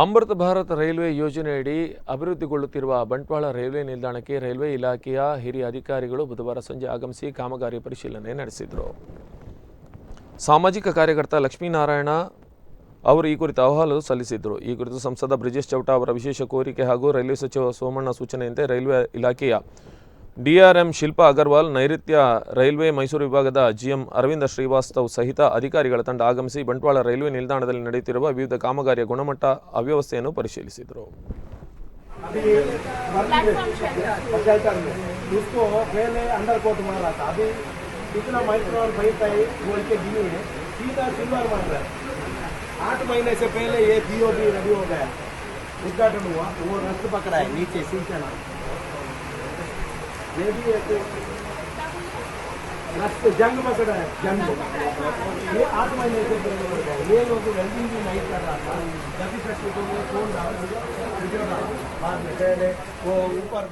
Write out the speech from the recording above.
ಅಮೃತ Bharat railway ಯೋಜನೆಯಡಿ ಅಭಿವೃದ್ಧಿಗೊಳ್ಳುತ್ತಿರುವ Bantwal railway ನಿಲ್ದಾಣಕ್ಕೆ ರೈಲ್ವೆ ಇಲಾಖೆಯ ಹಿರಿಯ ಅಧಿಕಾರಿಗಳು ಬುಧವಾರ ಸಂಜೆ ಆಗಮಿಸಿ ಕಾಮಗಾರಿ ಪರಿಶೀಲನೆ ನಡೆಸಿದರು. ಸಾಮಾಜಿಕ ಕಾರ್ಯಕರ್ತ ಲಕ್ಷ್ಮೀನಾರಾಯಣ ಅವರು ಈ ಕುರಿತು ಅಹವಾಲು ಸಲ್ಲಿಸಿದರು ಈ ಕುರಿತು ಸಂಸದ ಬ್ರಿಜೇಶ್ ಚೌಟ ಅವರ ವಿಶೇಷ ಕೋರಿಕೆ ಹಾಗೂ ರೈಲ್ವೆ ಸಚಿವ ಸೋಮಣ್ಣ ಸೂಚನೆಯಂತೆ ರೈಲ್ವೆ ಇಲಾಖೆಯ ಡಿಆರ್ಎಂ ಶಿಲ್ಪಾ ಅಗರ್ವಾಲ್ ನೈಋತ್ಯ ರೈಲ್ವೆ ಮೈಸೂರು ವಿಭಾಗದ ಜಿಎಂ ಅರವಿಂದ ಶ್ರೀವಾಸ್ತವ್ ಸಹಿತ ಅಧಿಕಾರಿಗಳ ತಂಡ ಆಗಮಿಸಿ ಬಂಟ್ವಾಳ ರೈಲ್ವೆ ನಿಲ್ದಾಣದಲ್ಲಿ ನಡೆಯುತ್ತಿರುವ ವಿವಿಧ ಕಾಮಗಾರಿಯ ಗುಣಮಟ್ಟ ಅವ್ಯವಸ್ಥೆಯನ್ನು ಪರಿಶೀಲಿಸಿದರು पचहत्तर में उसको पहले अंडर कोट मारा था अभी कितना माइक्रो और भाई था बोल के दिए हैं सीधा सिल्वर मार रहा है आठ महीने से पहले ये पीओ भी रेडी हो गया उद्घाटन हुआ वो रस्त पकड़ा है नीचे सिंचना ये भी एक रस्त जंग पकड़ा है, जंग। ये आठ महीने से जंग पकड़ा है ये लोग वेल्डिंग भी नहीं कर रहा था। जब तक फ़ोन डाल बाद में पहले वो ऊपर